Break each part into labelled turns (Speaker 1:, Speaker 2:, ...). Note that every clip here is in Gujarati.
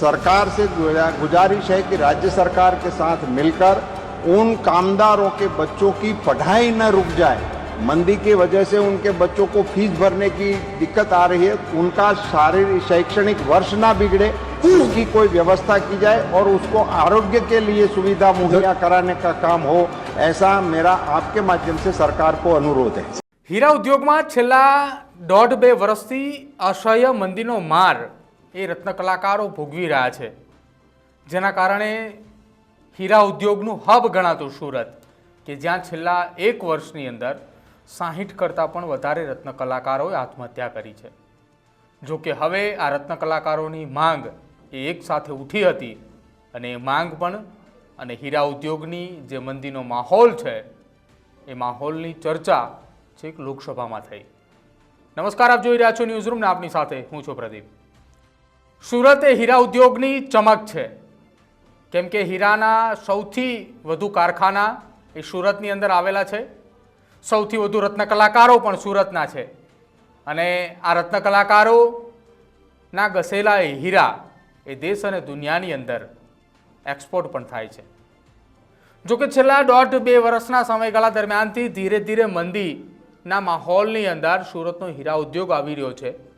Speaker 1: सरकार से गुजा- गुजारिश है कि राज्य सरकार के साथ मिलकर उन कामदारों के बच्चों की पढ़ाई न रुक जाए मंदी की वजह से उनके बच्चों को फीस भरने की दिक्कत आ रही है उनका शारीरिक शैक्षणिक वर्ष ना बिगड़े उसकी कोई व्यवस्था की जाए और उसको आरोग्य के लिए सुविधा मुहैया कराने का काम हो ऐसा मेरा आपके माध्यम से सरकार को अनुरोध है
Speaker 2: હીરા ઉદ્યોગમાં છેલ્લા દોઢ બે વર્ષથી અસહ્ય મંદીનો માર એ રત્ન કલાકારો ભોગવી રહ્યા છે. જેના કારણે હીરા ઉદ્યોગનું હબ ગણાતું સુરત, કે જ્યાં છેલ્લા એક વર્ષની અંદર સાહીઠ કરતાં પણ વધારે રત્ન કલાકારોએ આત્મહત્યા કરી છે. જો કે હવે આ રત્ન કલાકારોની માંગ એ એક સાથે ઉઠી હતી અને એ માંગ પણ અને હીરા ઉદ્યોગની જે મંદીનો માહોલ છે, એ માહોલની ચર્ચા છેક લોકસભામાં થઈ. નમસ્કાર, આપ જોઈ રહ્યા છો ન્યૂઝરૂમને આપની સાથે હું છું પ્રદીપ. સુરત એ હીરા ઉદ્યોગની ચમક છે. કેમ કે હીરાના સૌથી વધુ કારખાના એ સુરતની અંદર આવેલા છે. સૌથી વધુ રત્ન કલાકારો પણ સુરતના છે. અને આ રત્ન કલાકારોના ઘસેલા એ હીરા એ દેશ અને દુનિયાની અંદર એક્સપોર્ટ પણ થાય છે. જો કે છેલ્લા દોઢ બે વર્ષના સમયગાળા દરમિયાનથી ધીરે ધીરે મંદીના માહોલની અંદર સુરતનો હીરા ઉદ્યોગ આવી રહ્યો છે.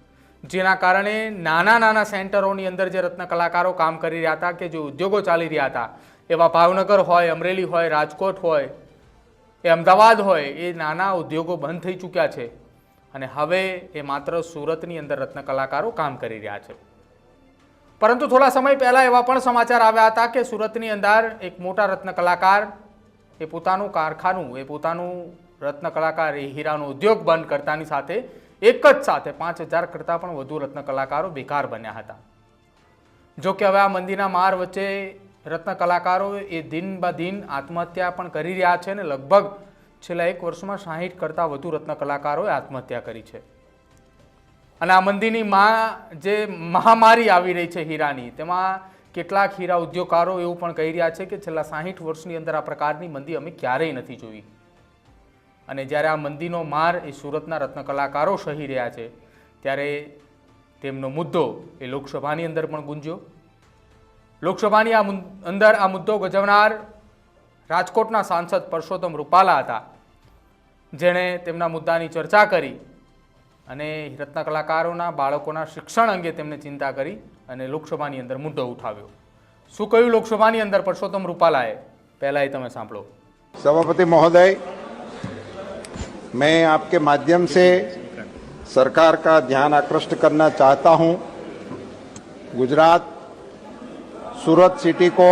Speaker 2: જેના કારણે નાના નાના સેન્ટરોની અંદર જે રત્ન કલાકારો કામ કરી રહ્યા હતા કે જે ઉદ્યોગો ચાલી રહ્યા હતા, એવા ભાવનગર હોય, અમરેલી હોય, રાજકોટ હોય, એ અમદાવાદ હોય, એ નાના ઉદ્યોગો બંધ થઈ ચૂક્યા છે. અને હવે એ માત્ર સુરતની અંદર રત્ન કલાકારો કામ કરી રહ્યા છે. પરંતુ થોડા સમય પહેલાં એવા પણ સમાચાર આવ્યા હતા કે સુરતની અંદર એક મોટા રત્ન કલાકાર, એ પોતાનું કારખાનું, એ પોતાનું રત્ન કલાકાર, એ હીરાનો ઉદ્યોગ બંધ કરતાની સાથે એક જ સાથે પાંચ હજાર કરતાં પણ વધુ રત્ન કલાકારો બેકાર બન્યા હતા. જો કે હવે આ મંદીના માર વચ્ચે રત્ન કલાકારો એ દિન બ દિન આત્મહત્યા પણ કરી રહ્યા છે અને લગભગ છેલ્લા એક વર્ષમાં સાહીઠ કરતાં વધુ રત્ન કલાકારોએ આત્મહત્યા કરી છે. અને આ મંદીની માં જે મહામારી આવી રહી છે હીરાની, તેમાં કેટલાક હીરા ઉદ્યોગકારો એવું પણ કહી રહ્યા છે કે છેલ્લા સાહીઠ વર્ષની અંદર આ પ્રકારની મંદી અમે ક્યારેય નથી જોઈ. અને જ્યારે આ મંદીનો માર એ સુરતના રત્નકલાકારો સહી રહ્યા છે, ત્યારે તેમનો મુદ્દો એ લોકસભાની અંદર પણ ગુંજ્યો. લોકસભાની આ અંદર આ મુદ્દો ગજવનાર રાજકોટના સાંસદ પરસોત્તમ રૂપાલા હતા. જેણે તેમના મુદ્દાની ચર્ચા કરી અને રત્નકલાકારોના બાળકોના શિક્ષણ અંગે તેમને ચિંતા કરી અને લોકસભાની અંદર મુદ્દો ઉઠાવ્યો. શું કહ્યું લોકસભાની અંદર પરસોત્તમ રૂપાલાએ? પહેલાં તમે સાંભળો.
Speaker 1: સભાપતિ મહોદય मैं आपके माध्यम से सरकार का ध्यान आकृष्ट करना चाहता हूँ। गुजरात सूरत सिटी को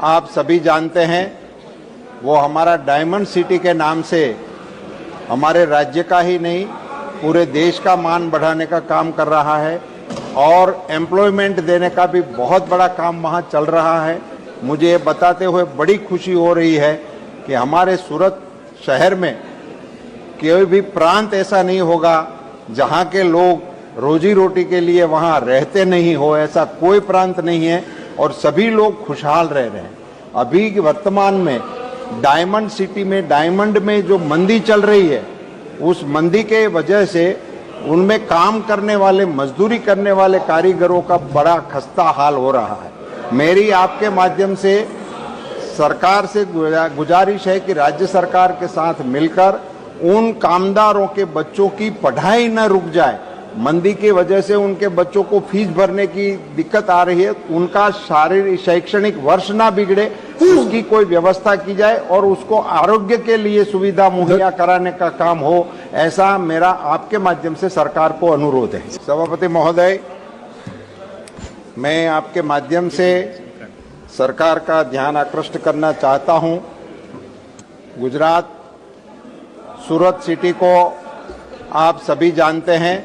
Speaker 1: आप सभी जानते हैं। वो हमारा डायमंड सिटी के नाम से हमारे राज्य का ही नहीं, पूरे देश का मान बढ़ाने का काम कर रहा है और एम्प्लॉयमेंट देने का भी बहुत बड़ा काम वहाँ चल रहा है। मुझे ये बताते हुए बड़ी खुशी हो रही है कि हमारे सूरत शहर में कोई भी प्रांत ऐसा नहीं होगा जहाँ के लोग रोजी रोटी के लिए वहाँ रहते नहीं हो, ऐसा कोई प्रांत नहीं है और सभी लोग खुशहाल रह रहे हैं। अभी वर्तमान में डायमंड सिटी में, डायमंड में जो मंदी चल रही है, उस मंदी के वजह से उनमें काम करने वाले, मजदूरी करने वाले कारीगरों का बड़ा खस्ता हाल हो रहा है। मेरी आपके माध्यम से सरकार से गुजारिश है कि राज्य सरकार के साथ मिलकर उन कामदारों के बच्चों की पढ़ाई न रुक जाए। मंदी की वजह से उनके बच्चों को फ़ीस भरने की दिक्कत आ रही है। उनका शारीरिक शैक्षणिक वर्ष ना बिगड़े, उसकी कोई व्यवस्था की जाए और उसको आरोग्य के लिए सुविधा मुहैया कराने का काम हो, ऐसा मेरा आपके माध्यम से सरकार को अनुरोध है। सभापति महोदय, मैं आपके माध्यम से सरकार का ध्यान आकृष्ट करना चाहता हूँ। गुजरात सूरत सिटी को आप सभी जानते हैं।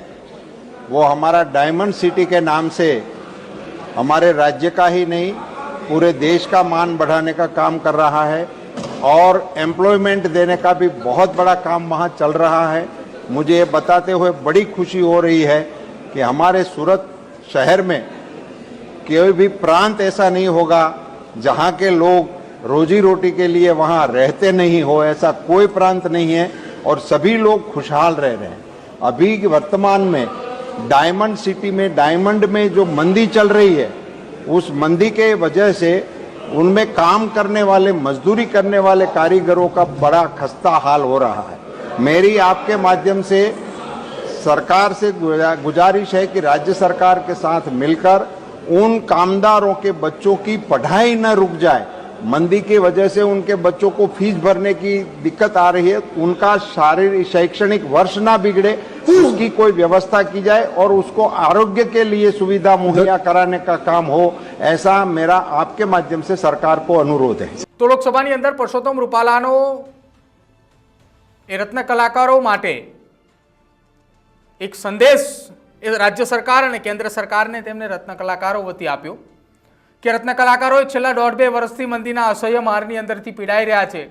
Speaker 1: वो हमारा डायमंड सिटी के नाम से हमारे राज्य का ही नहीं, पूरे देश का मान बढ़ाने का काम कर रहा है और एम्प्लॉयमेंट देने का भी बहुत बड़ा काम वहाँ चल रहा है। मुझे ये बताते हुए बड़ी खुशी हो रही है कि हमारे सूरत शहर में कोई भी प्रांत ऐसा नहीं होगा जहाँ के लोग रोजी रोटी के लिए वहाँ रहते नहीं हो, ऐसा कोई प्रांत नहीं है। और सभी लोग खुशहाल रह रहे हैं। अभी वर्तमान में डायमंड सिटी में, डायमंड में जो मंदी चल रही है, उस मंदी के वजह से उनमें काम करने वाले, मजदूरी करने वाले कारीगरों का बड़ा खस्ता हाल हो रहा है। मेरी आपके माध्यम से सरकार से गुजारिश है कि राज्य सरकार के साथ मिलकर उन कामदारों के बच्चों की पढ़ाई न रुक जाए। मंदी की वजह से उनके बच्चों को फीस भरने की दिक्कत आ रही है उनका शारीरिक शैक्षणिक वर्ष ना बिगड़े उसकी कोई व्यवस्था की जाए और उसको आरोग्य के लिए सुविधा मुहैया कराने का काम हो ऐसा मेरा आपके माध्यम से सरकार को अनुरोध है
Speaker 2: તો લોકસભાની અંદર પરસોત્તમ રૂપાલાનો એ રત્ન કલાકારો માટે એક સંદેશ એ રાજ્ય સરકાર અને કેન્દ્ર સરકારને તેમને રત્ન કલાકારો વતી આપ્યો કે રત્ન કલાકારોએ છેલ્લા દોઢ બે વર્ષથી મંદીના અસહ્ય મારની અંદરથી પીડાઈ રહ્યા છે.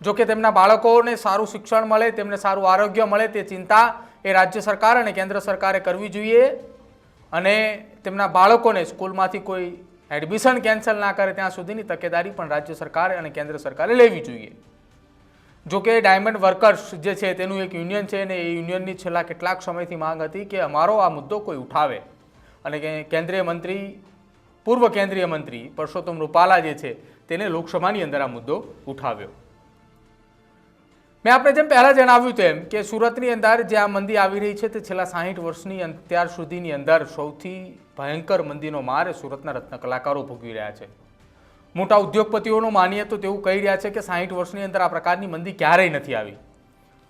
Speaker 2: જો કે તેમના બાળકોને સારું શિક્ષણ મળે, તેમને સારું આરોગ્ય મળે, તે ચિંતા એ રાજ્ય સરકાર અને કેન્દ્ર સરકારે કરવી જોઈએ. અને તેમના બાળકોને સ્કૂલમાંથી કોઈ એડમિશન કેન્સલ ના કરે ત્યાં સુધીની તકેદારી પણ રાજ્ય સરકાર અને કેન્દ્ર સરકારે લેવી જોઈએ. જો કે ડાયમંડ વર્કર્સ જે છે તેનું એક યુનિયન છે અને એ યુનિયનની છેલ્લા કેટલાક સમયથી માંગ હતી કે અમારો આ મુદ્દો કોઈ ઉઠાવે. અને કેન્દ્રીય મંત્રી પૂર્વ કેન્દ્રીય મંત્રી પરસોત્તમ રૂપાલા જે છે તેને લોકસભાની અંદર આ મુદ્દો ઉઠાવ્યો. મેં આપણે જેમ પહેલાં જણાવ્યું તેમ કે સુરતની અંદર જે આ મંદી આવી રહી છે તે છેલ્લા સાહીઠ વર્ષની અત્યાર સુધીની અંદર સૌથી ભયંકર મંદીનો માર સુરતના રત્ન કલાકારો ભોગવી રહ્યા છે. મોટા ઉદ્યોગપતિઓનું માનીએ તો તેવું કહી રહ્યા છે કે સાહીઠ વર્ષની અંદર આ પ્રકારની મંદી ક્યારેય નથી આવી.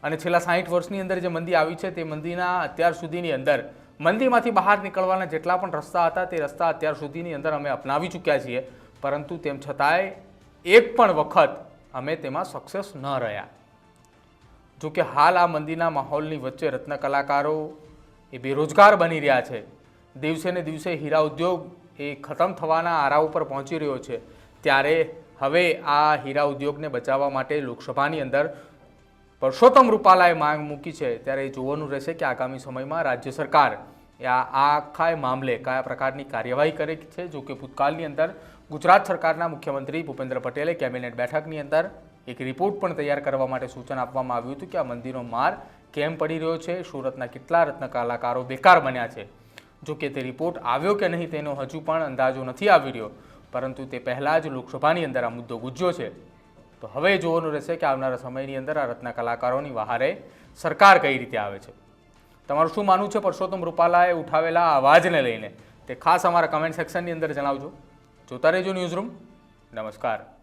Speaker 2: અને છેલ્લા સાહીઠ વર્ષની અંદર જે મંદી આવી છે તે મંદીના અત્યાર સુધીની અંદર મંદીમાંથી બહાર નીકળવાના જેટલા પણ રસ્તા હતા તે રસ્તા અત્યાર સુધીની અંદર અમે અપનાવી ચૂક્યા છીએ. પરંતુ તેમ છતાંય એક પણ વખત અમે તેમાં સક્સેસ ન રહ્યા. જો કે હાલ આ મંદીના માહોલની વચ્ચે રત્ન કલાકારો એ બેરોજગાર બની રહ્યા છે. દિવસે ને દિવસે હીરા ઉદ્યોગ એ ખતમ થવાના આરા ઉપર પહોંચી રહ્યો છે. ત્યારે હવે આ હીરા ઉદ્યોગને બચાવવા માટે લોકસભાની અંદર પરસોત્તમ રૂપાલાએ માંગ મૂકી છે. ત્યારે જોવાનું રહેશે કે આગામી સમયમાં રાજ્ય સરકાર આ આખા મામલે કયા પ્રકારની કાર્યવાહી કરે છે? જો કે ભૂતકાળની અંદર ગુજરાત સરકારના મુખ્યમંત્રી ભૂપેન્દ્ર પટેલે કેબિનેટ બેઠકની અંદર એક રિપોર્ટ પણ તૈયાર કરવા માટે સૂચન આપવામાં આવ્યું હતું કે આ મંદિરનો માર કેમ પડી રહ્યો છે? સુરતના કેટલા રત્ન કલાકારો બેકાર બન્યા છે? જો કે તે રિપોર્ટ આવ્યો કે નહીં તેનો હજુ પણ અંદાજો નથી આવી રહ્યો, પરંતુ તે પહેલાં જ લોકસભાની અંદર આ મુદ્દો ગુજ્યો છે. તો હવે જોવાનું રહેશે કે આવનારા સમયની અંદર આ રત્ન કલાકારોની વહારે સરકાર કઈ રીતે આવે છે? તમારું શું માનવું છે? પરસોત્તમ રૂપાલાએ ઉઠાવેલા આ અવાજને લઈને. તે ખાસ અમારા કમેન્ટ સેક્શનની અંદર જણાવજો. જોતા રહેજો ન્યૂઝરૂમ નમસ્કાર.